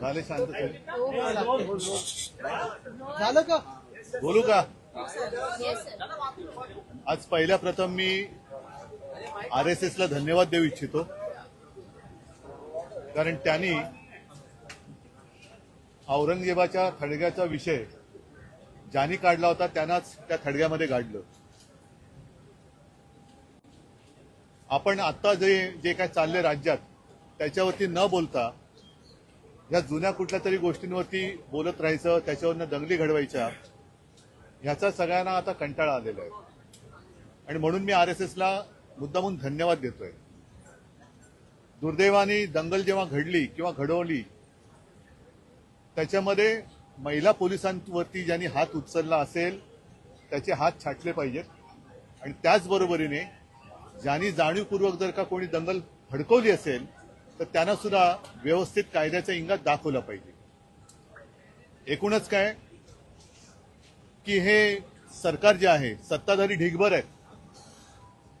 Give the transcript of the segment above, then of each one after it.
झाले शांत झालं का? बोलू का? आज पहिल्या प्रथम मी आर एस एसला धन्यवाद देऊ इच्छितो. कारण त्यांनी औरंगजेबाच्या थडग्याचा विषय ज्यांनी काढला होता त्यांनाच त्या थडग्यामध्ये गाडलं. आपण आता जे जे काय चालले राज्यात त्याच्यावरती न बोलता या जुन्या कुठल्या तरी गोष्टींवरती बोलत राहायचं त्याच्यावरनं दंगली घडवायच्या ह्याचा सगळ्यांना आता कंटाळा आलेला आहे. आणि म्हणून मी आर एस एसला मुद्दामून धन्यवाद देतोय. दुर्दैवाने दंगल जेव्हा घडली किंवा घडवली त्याच्यामध्ये महिला पोलिसांवरती ज्यांनी हात उचलला असेल त्याचे हात छाटले पाहिजेत. आणि त्याचबरोबरीने ज्यांनी जाणीवपूर्वक जर का कोणी दंगल भडकवली असेल तर त्यांना सुद्धा व्यवस्थित कायद्याचा इंगात दाखवला पाहिजे. एकूणच काय? की हे सरकार जे आहे सत्ताधारी ढिगभर आहेत.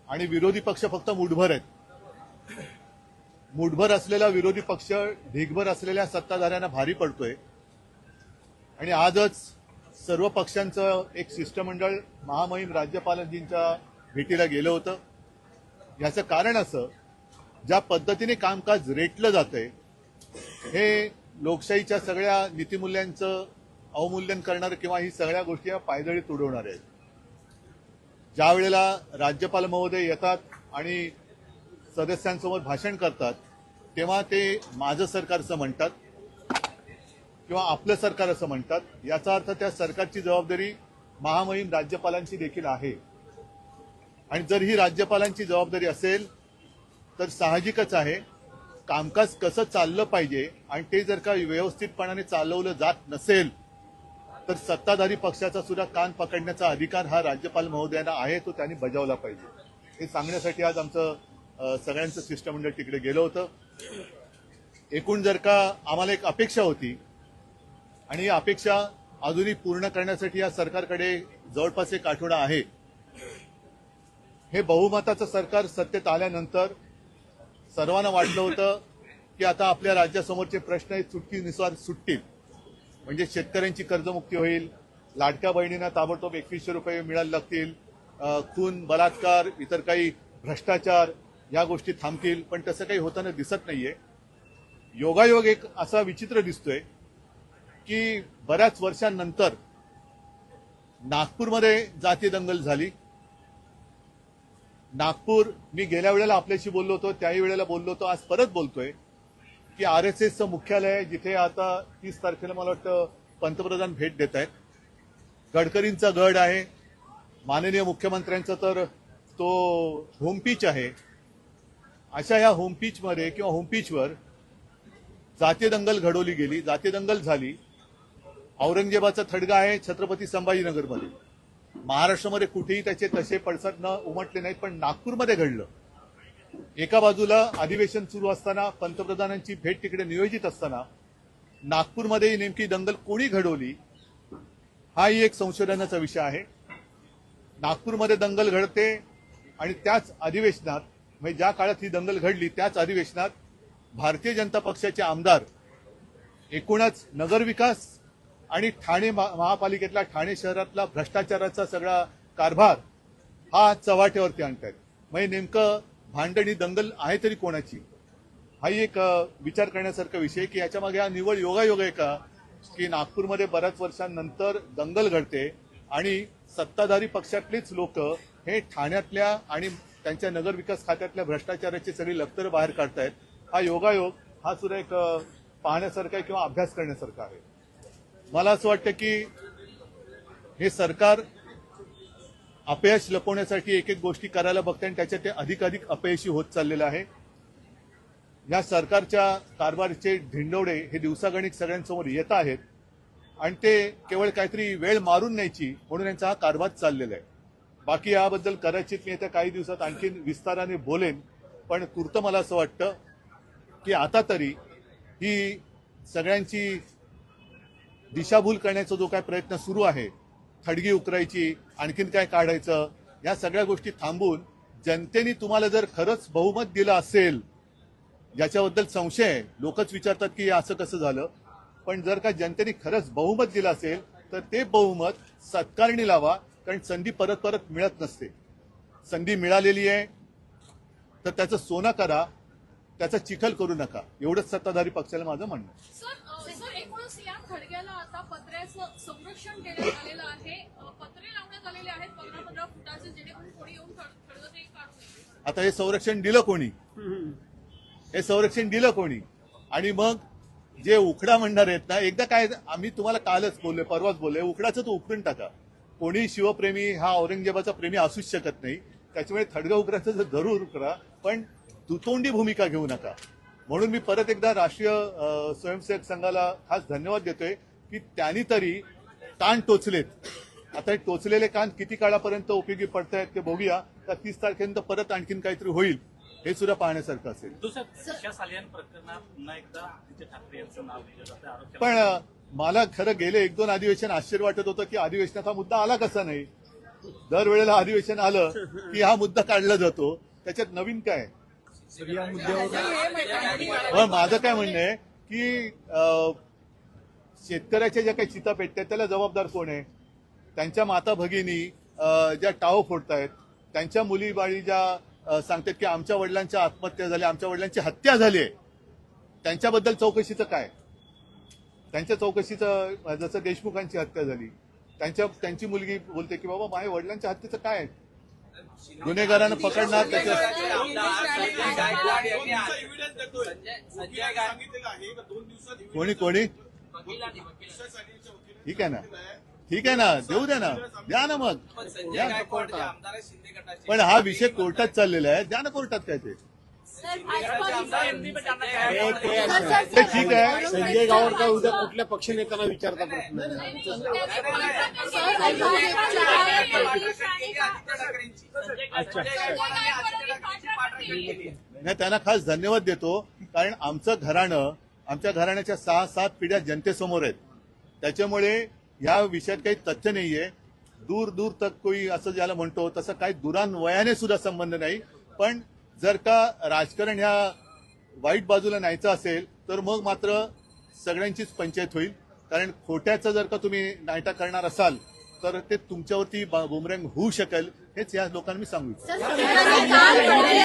आणि विरोधी पक्ष फक्त मुठभर आहेत. मुठभर असलेला विरोधी पक्ष ढिगभर असलेल्या सत्ताधाऱ्यांना भारी पडतोय. आणि आजच सर्व पक्षांचं एक शिष्टमंडळ महामहिम राज्यपालांजींच्या भेटीला गेलं होतं. याचं कारण असं ज्या पद्धतीने कामकाज रेटलं जातंय हे लोकशाहीच्या सगळ्या नीतिमूल्यांचं अवमूल्यन करणार किंवा ही सगळ्या गोष्टी या पायदळीत उडवणार आहेत. ज्या वेळेला राज्यपाल महोदय येतात आणि सदस्यांसमोर भाषण करतात तेव्हा ते माझं सरकारचं म्हणतात. किंवा आपलं सरकार असं म्हणतात याचा अर्थ त्या सरकारची जबाबदारी महामहिम राज्यपालांची देखील आहे. आणि जर ही राज्यपालांची जबाबदारी असेल तर साहजिकच आहे कामकाज कसं चाललं पाहिजे आणि ते जर का व्यवस्थितपणाने चालवलं जात नसेल तर सत्ताधारी पक्षाचा सुद्धा कान पकडण्याचा अधिकार हा राज्यपाल महोदयांना आहे तो त्यांनी बजावला पाहिजे. हे सांगण्यासाठी आज आमचं सगळ्यांचं शिष्टमंडळ तिकडे गेलं होतं. एकूण जर का आम्हाला एक अपेक्षा होती आणि ही अपेक्षा अजूनही पूर्ण करण्यासाठी या सरकारकडे जवळपास एक आठवडा आहे. हे बहुमताचं सरकार सत्तेत आल्यानंतर सर्वांना वाटलं होतं की आता आपल्या राज्यासमोरचे प्रश्न हे चुटकीनुसार सुटतील. म्हणजे शेतकऱ्यांची कर्जमुक्ती होईल लाडक्या बहिणींना ताबडतोब एकवीसशे रुपये मिळायला लागतील खून बलात्कार इतर काही भ्रष्टाचार या गोष्टी थांबतील पण तसं काही होताना दिसत नाहीये. योगायोग एक असा विचित्र दिसतोय की बऱ्याच वर्षांनंतर नागपूरमध्ये जाती दंगल झाली. नागपूर मी गेल्या वेळेला आपल्याशी बोललो होतो त्याही वेळेला बोललो होतो आज परत बोलतोय की आर एस एसचं मुख्यालय जिथे आता तीस तारखेला मला वाटतं पंतप्रधान भेट देत आहेत. गडकरींचा गड आहे. माननीय मुख्यमंत्र्यांचा तर तो होमपीच आहे. अशा ह्या होमपीचमध्ये किंवा होमपीचवर जाती दंगल घडवली गेली. जाती दंगल झाली. औरंगजेबाचा थडगा आहे छत्रपती संभाजीनगरमध्ये. महाराष्ट्रामध्ये कुठेही त्याचे तसे पडसाद न उमटले नाहीत पण नागपूरमध्ये घडलं. एका बाजूला अधिवेशन सुरू असताना पंतप्रधानांची भेट तिकडे नियोजित असताना नागपूरमध्ये नेमकी दंगल कोणी घडवली हाही एक संशोधनाचा विषय आहे. नागपूरमध्ये दंगल घडते आणि त्याच अधिवेशनात म्हणजे ज्या काळात ही दंगल घडली त्याच अधिवेशनात भारतीय जनता पक्षाचे आमदार एकूणच नगरविकास आणि ठाणे महापालिकेतला ठाणे शहरातला भ्रष्टाचाराचा सगळा कारभार हा चव्हाट्यावरती आणतायत. म्हणजे नेमकं भांडणी दंगल आहे तरी कोणाची? हाही एक विचार करण्यासारखा विषय की याच्यामागे हा निवड योगायोग आहे का? की नागपूरमध्ये बऱ्याच वर्षांनंतर दंगल घडते आणि सत्ताधारी पक्षातलीच लोक हे ठाण्यातल्या आणि त्यांच्या नगरविकास खात्यातल्या भ्रष्टाचाराची सगळी लक्तरं बाहेर काढतायत. हा योगायोग हा सुद्धा एक पाहण्यासारखा आहे किंवा अभ्यास करण्यासारखा आहे. मला असं वाटतं की हे सरकार अपयश लपवण्यासाठी एक एक गोष्टी करायला बघते आणि त्याच्यात ते अधिकाधिक अपयशी होत चाललेलं आहे. या सरकारच्या कारभारचे ढिंडोडे हे दिवसागणिक सगळ्यांसमोर येत आहेत आणि ते केवळ काहीतरी वेळ मारून न्यायची म्हणून यांचा हा कारभार चाललेला आहे. बाकी याबद्दल कदाचित मी येत्या काही दिवसात आणखीन विस्ताराने बोलेन पण तूर्त मला असं वाटतं की आता तरी ही सगळ्यांची दिशाभूल करण्याचा जो काय प्रयत्न सुरू आहे खडगी उकरायची आणखीन काय काढायचं या सगळ्या गोष्टी थांबून जनतेने तुम्हाला जर खरंच बहुमत दिलं असेल याच्याबद्दल संशय आहे. लोकच विचारतात की असं कसं झालं. पण जर का जनतेने खरंच बहुमत दिलं असेल तर ते बहुमत सत्कारणी लावा कारण संधी परत परत मिळत नसते. संधी मिळालेली आहे तर त्याचं सोनं करा त्याचा चिखल करू नका. एवढंच सत्ताधारी पक्षाला माझं म्हणणं आहे. या खडग्याला आता पत्र्याचं संरक्षण देण्यात आलेलं आहे. पत्रे लावण्यात आलेले आहेत पंधरा पंधरा फुटाचे जेणेकरून कोणी येऊन खडग ते काढू आता हे संरक्षण दिलं कोणी? हे संरक्षण दिलं कोणी? आणि मग जे उखडा म्हणणार आहेत ना एकदा काय आम्ही तुम्हाला कालच बोलले परवाच बोलले उखडाचं तो उखडून टाका. कोणी शिवप्रेमी हा औरंगजेबाचा प्रेमी असूच शकत नाही. त्याच्यामुळे थडगा उकराचं जर जरूर करा पण दुतोंडी भूमिका घेऊ नका. म्हणून मी परत एकदा राष्ट्रीय स्वयंसेवक संघाला खास धन्यवाद देतोय की त्यांनी तरी कान टोचलेत. आता हे टोचलेले कान किती काळापर्यंत उपयोगी पडतायत ते बघूया. तर तीस तारखेनंतर परत आणखीन काहीतरी होईल हे सुद्धा पाहण्यासारखं असेल. दुसरं दिशा सालियन प्रकरणात पुन्हा एकदा आदित्य ठाकरे यांचं नाव घेतलं जातं आरोप केला पण मला खरं गेले एक दोन अधिवेशन आश्चर्य वाटत होतं की अधिवेशनात हा मुद्दा आला कसा नाही. दरवेळेला अधिवेशन आलं की हा मुद्दा काढला जातो. त्याच्यात नवीन काय? पण माझं काय म्हणणं आहे की शेतकऱ्याच्या ज्या काही चिता पेटतात त्याला जबाबदार कोण आहे? त्यांच्या माता भगिनी ज्या टाव फोडतायत त्यांच्या मुली बाळी ज्या सांगतात की आमच्या वडिलांच्या आत्महत्या झाल्या आमच्या वडिलांची हत्या झाली आहे त्यांच्याबद्दल चौकशीचं काय? त्यांच्या चौकशीचं जसं देशमुखांची हत्या झाली त्यांच्या त्यांची मुलगी बोलते की बाबा माझ्या वडिलांच्या हत्येचं काय आहे? गुन्हेगारांना पकडणार त्याच्या कोणी कोणी? ठीक आहे ना. ठीक आहे ना. देऊ द्या ना. द्या ना मग. द्या. पण हा विषय कोर्टात चाललेला आहे. द्या ना कोर्टात काय ते. ठीक आहे संजय गावडकर उद्या कुठल्या पक्षनेत्यांना विचारता प्रश्न अच्छा नाही त्यांना खास धन्यवाद देतो कारण आमचं घराणं आमच्या घराण्याच्या सहा सात पिढ्या जनतेसमोर आहेत. त्याच्यामुळे या विषयात काही तथ्य नाहीये. दूर दूर तक कोई असं ज्याला म्हणतो तसं काही दुरान्वयाने सुद्धा संबंध नाही. पण जर का राजकारण ह्या वाईट बाजूला न्यायचं असेल तर मग मात्र सगळ्यांचीच पंचायत होईल कारण खोट्याचं जर का तुम्ही नायटा करणार असाल तर ते तुमच्यावरती बुमरँग होऊ शकेल हेच या लोकांना मी सांगू इच्छितो.